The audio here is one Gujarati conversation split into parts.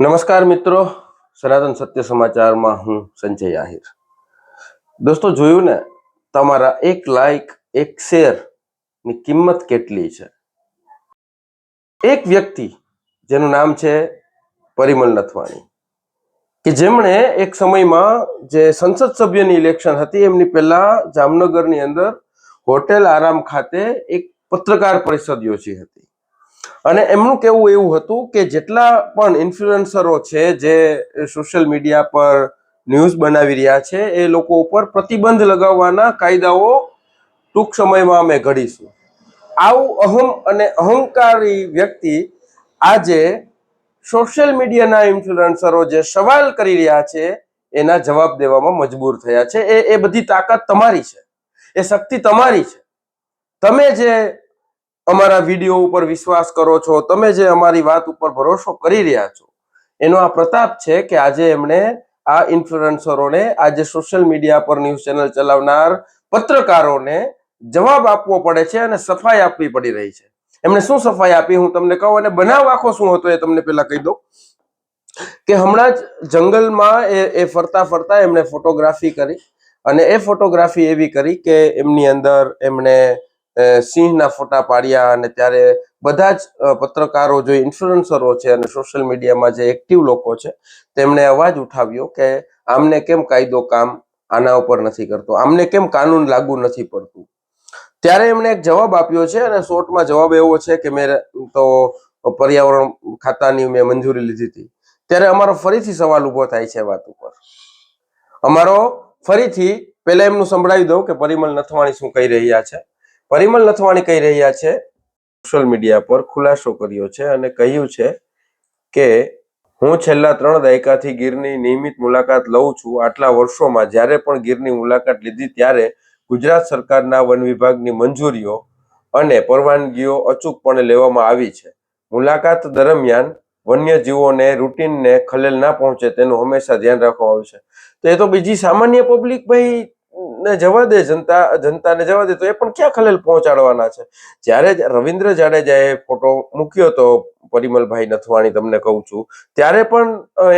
નમસ્કાર મિત્રો. સનાતન સત્ય સમાચારમાં હું સંજય આહિર. દોસ્તો, જોયું ને? તમારા એક લાઈક એક શેરની કિંમત કેટલી છે? એક વ્યક્તિ, જેનું નામ છે પરિમલ નથવાણી, કે જેમણે એક સમયમાં જે સંસદ સભ્યની ઇલેક્શન હતી, એમની પહેલા જામનગરની અંદર હોટેલ આરામ ખાતે એક પત્રકાર પરિષદ યોજી હતી. અને એમનું કેવું એવું હતું કે જેટલા પણ ઇન્ફ્લુએન્સરો છે જે સોશિયલ મીડિયા પર ન્યૂઝ બનાવી રહ્યા છે, એ લોકો ઉપર પ્રતિબંધ લગાવવાના કાયદાઓ ટૂંક સમયમાં અમે ઘડીશું. આવું અહમ અને અહંકારી વ્યક્તિ આજે સોશિયલ મીડિયાના ઇન્ફ્લુએન્સરો જે સવાલ કરી રહ્યા છે, એના જવાબ દેવામાં મજબૂર થયા છે. એ એ બધી તાકાત તમારી છે. એ શક્તિ તમારી છે. તમે જે અમારા વીડિયો ઉપર વિશ્વાસ કરો છો, તમે જે અમારી વાત ઉપર ભરોસો કરી રહ્યા છો, એનો આ પ્રતાપ છે કે આજે એમણે આ ઇન્ફ્લુએન્સરોને આજે સોશિયલ મીડિયા પર ન્યૂઝ ચેનલ ચલાવનાર પત્રકારોને જવાબ આપવો પડે છે અને સફાઈ આપવી પડી રહી છે. એમણે શું સફાઈ આપી? હું તમને કહું અને બનાવ આખો શું હતો એ તમને પેલા કહી દઉં. કે હમણાં જ જંગલમાં એ એ ફરતા ફરતા એમણે ફોટોગ્રાફી કરી અને એ ફોટોગ્રાફી એવી કરી કે એમની અંદર એમણે સિંહના ફોટા પાડ્યા અને ત્યારે બધા જ પત્રકારો જે ઇન્ફ્લુઅન્સરો છે અને સોશિયલ મીડિયામાં જે એક્ટિવ લોકો છે, તેમણે અવાજ ઉઠાવ્યો કે આમને કેમ કાયદો કામ આના ઉપર નથી કરતો? આમને કેમ કાનૂન લાગુ નથી પડતું? ત્યારે એમણે એક જવાબ આપ્યો છે અને શોર્ટમાં જવાબ એવો છે કે મેં તો પર્યાવરણ ખાતાની મેં મંજૂરી લીધી હતી. ત્યારે અમારો ફરીથી સવાલ ઊભો થાય છે વાત ઉપર. અમારો ફરીથી, પહેલા એમનું સંભળાવી દઉં કે પરિમલ નથવાણી શું કહી રહ્યા છે? પરિમલ નથવાણી કહી રહ્યા છે, સોશિયલ મીડિયા પર ખુલાસો કર્યો છે અને કહ્યું છે કે, હું છેલ્લા ત્રણ દાયકાથી ગીરની નિયમિત મુલાકાત લઉં છું. આટલા વર્ષોમાં જ્યારે પણ ગીરની મુલાકાત લીધી ત્યારે ગુજરાત સરકારના વન વિભાગની મંજૂરીઓ અને પરવાનગીઓ અચૂકપણે લેવામાં આવી છે. મુલાકાત દરમિયાન વન્યજીવોને રૂટીનને ખલેલ ના પહોંચે તેનું હંમેશા ધ્યાન રાખવામાં આવ્યું છે. તો એ તો બીજી સામાન્ય પબ્લિક ભાઈ ને જવા દે જનતા, જનતાને જવા દે તો એ પણ ક્યાં ખલેલ પહોંચાડવાના છે? જ્યારે રવિન્દ્ર જાડેજાએ ફોટો મૂક્યો હતો પરિમલભાઈ નથવાણી તમને કહું છું, ત્યારે પણ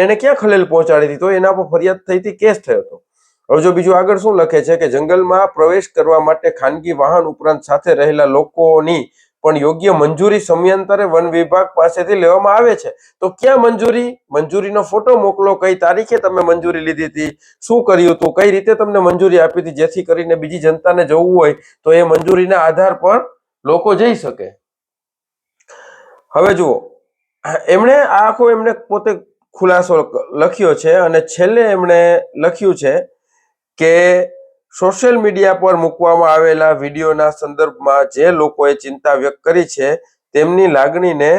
એને ક્યાં ખલેલ પહોંચાડી હતી? તો એના પર ફરિયાદ થઈ હતી, કેસ થયો હતો. હવે જો બીજું આગળ શું લખે છે કે જંગલમાં પ્રવેશ કરવા માટે ખાનગી વાહન ઉપરાંત સાથે રહેલા લોકોની પણ યોગ્ય મંજૂરી સમયાંતરે વન વિભાગ પાસેથી લેવામાં આવે છે. તો ક્યાં મંજૂરી? મંજૂરીનો ફોટો મોકલો, કઈ તારીખે તમે મંજૂરી લીધી હતી, શું કર્યું હતું, કઈ રીતે તમને મંજૂરી આપી હતી, જેથી કરીને બીજી જનતાને જવું હોય, તો એ મંજૂરીના આધાર પર લોકો જઈ શકે. હવે જુઓ, એમણે આ આખો એમણે પોતે ખુલાસો લખ્યો છે અને છેલ્લે એમણે લખ્યું છે કે સોશિયલ મીડિયા પર મૂકવામાં આવેલા વિડીયોના સંદર્ભમાં જે લોકોએ ચિંતા વ્યક્ત કરી છે, તેમની લાગણીને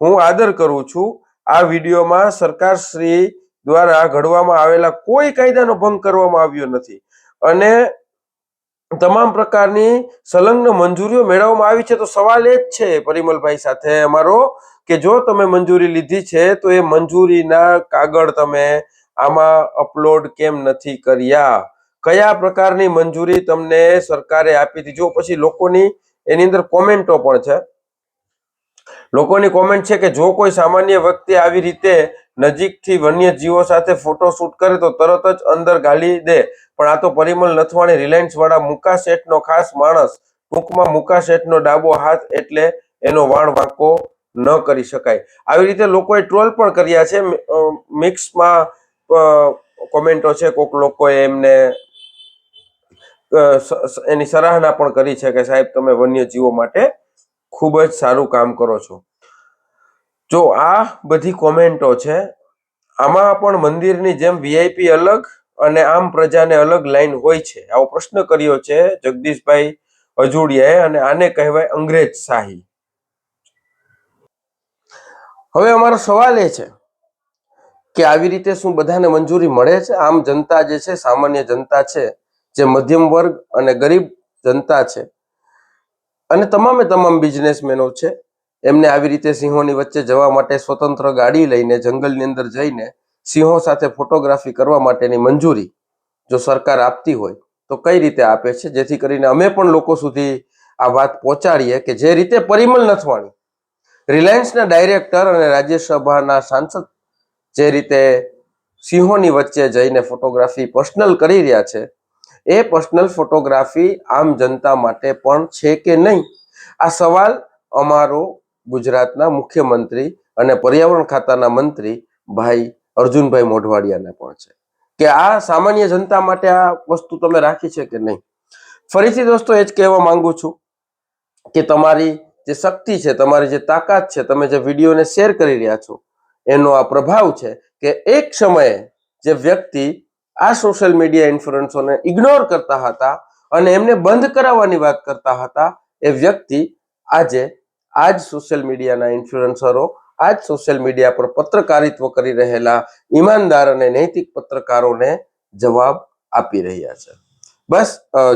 હું આદર કરું છું. આ વિડીયોમાં સરકારશ્રી દ્વારા ઘડવામાં આવેલા કોઈ કાયદાનો ભંગ કરવામાં આવ્યો નથી અને તમામ પ્રકારની સંલગ્ન મંજૂરીઓ મેળવવામાં આવી છે. તો સવાલ એ જ છે પરિમલભાઈ સાથે અમારો કે જો તમે મંજૂરી લીધી છે, તો એ મંજૂરીના કાગળ તમે આમાં અપલોડ કેમ નથી કર્યા? કયા પ્રકારની મંજૂરી તમને સરકારે આપી હતી? જો પછી લોકોની, એની અંદર કોમેન્ટો પણ છે. લોકોની કોમેન્ટ છે કે જો કોઈ સામાન્ય વ્યક્તિ આવી રીતે નજીકથી વન્યજીવો સાથે ફોટો શૂટ કરે તો તરત જ અંદર ગાલી દે. પણ આ તો પરિમલ નથવાણી રિલાયન્સ વાળા મુકા શેઠનો ખાસ માણસ. ટૂંકમાં મુકા શેઠનો ડાબો હાથ એટલે એનો વાળ વાંકો ન કરી શકાય. આવી રીતે લોકોએ ટ્રોલ પણ કર્યા છે. મિક્સમાં કોમેન્ટો છે. કોક લોકોએ એમને એની સરાહના પણ કરી છે કે સાહેબ, તમે વન્યજીવો માટે ખૂબ જ સારું કામ કરો છો. જો આ બધી કોમેન્ટો છે, આમાં પણ મંદિરની જેમ વીઆઈપી અલગ અને આમ પ્રજાને અલગ લાઈન હોય છે. આવો પ્રશ્ન કર્યો છે જગદીશભાઈ અજોડિયાએ અને આને કહેવાય અંગ્રેજ શાહી. હવે અમારો સવાલ એ છે કે આવી રીતે શું બધાને મંજૂરી મળે છે? આમ જનતા જે છે, સામાન્ય જનતા છે જે મધ્યમ વર્ગ અને ગરીબ જનતા છે. અને તમામે તમામ બિઝનેસમેનો છે. એમને આવી રીતે સિંહોની વચ્ચે જવા માટે સ્વતંત્ર ગાડી લઈને જંગલની અંદર જઈને સિંહો સાથે ફોટોગ્રાફી કરવા માટેની મંજૂરી જો સરકાર આપતી હોય તો કઈ રીતે આપે છે? જેથી કરીને અમે પણ લોકો સુધી આ વાત પહોંચાડીએ કે જે રીતે પરિમલ નથવાણી, રિલાયન્સના ડાયરેક્ટર અને રાજ્યસભાના સાંસદ જે રીતે સિંહોની વચ્ચે જઈને ફોટોગ્રાફી પર્સનલ કરી રહ્યા છે એ પર્સનલ ફોટોગ્રાફી આમ જનતા માટે પણ છે કે નહીં? આ સવાલ અમારો ગુજરાતના મુખ્યમંત્રી અને પર્યાવરણ ખાતાના મંત્રી ભાઈ અર્જુનભાઈ મોઢવાડિયાને પણ છે. કે આ સામાન્ય જનતા માટે આ વસ્તુ તમે રાખી છે કે નહીં? ફરીથી દોસ્તો એ જ કહેવા માંગુ છું કે તમારી જે શક્તિ છે, તમારી જે તાકાત છે, તમે જે વિડીયોને શેર કરી રહ્યા છો, એનો આ પ્રભાવ છે કે એક સમયે જે વ્યક્તિ આ સોશિયલ મીડિયા ઇન્ફ્લુઅન્સોને ઇગ્નોર કરતા હતા અને એમને બંધ કરાવવાની વાત કરતા હતા એ વ્યક્તિ આજે આજ સોશિયલ મીડિયાના ઇન્ફ્લુઅન્સરો આજ સોશિયલ મીડિયા પર પત્રકારિત્વ કરી રહેલા ઈમાનદાર અને નૈતિક પત્રકારોને જવાબ આપી રહ્યા છે. બસ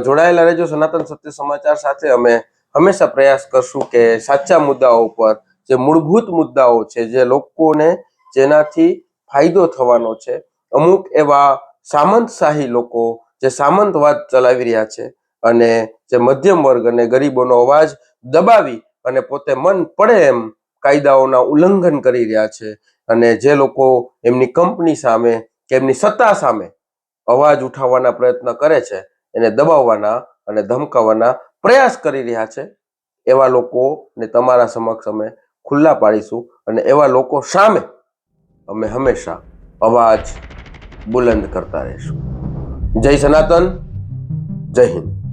જોડાયેલા રહેજો સનાતન સત્ય સમાચાર સાથે. અમે હંમેશા પ્રયાસ કરશું કે સાચા મુદ્દાઓ પર, જે મૂળભૂત મુદ્દાઓ છે, જે લોકોને જેનાથી ફાયદો થવાનો છે, અમુક એવા સામંતશાહી લોકો જે સામંતવાદ ચલાવી રહ્યા છે અને જે મધ્યમ વર્ગ અને ગરીબોનો અવાજ દબાવી અને પોતે મન પડે એમ કાયદાઓના ઉલ્લંઘન કરી રહ્યા છે અને જે લોકો એમની કંપની સામે કે એમની સત્તા સામે અવાજ ઉઠાવવાના પ્રયત્ન કરે છે, એને દબાવવાના અને ધમકાવવાના પ્રયાસ કરી રહ્યા છે, એવા લોકોને તમારા સમક્ષ અમે ખુલ્લા પાડીશું અને એવા લોકો સામે અમે હંમેશા અવાજ બુલંદ કરતા રહેશું. જય સનાતન જય હિન્દ.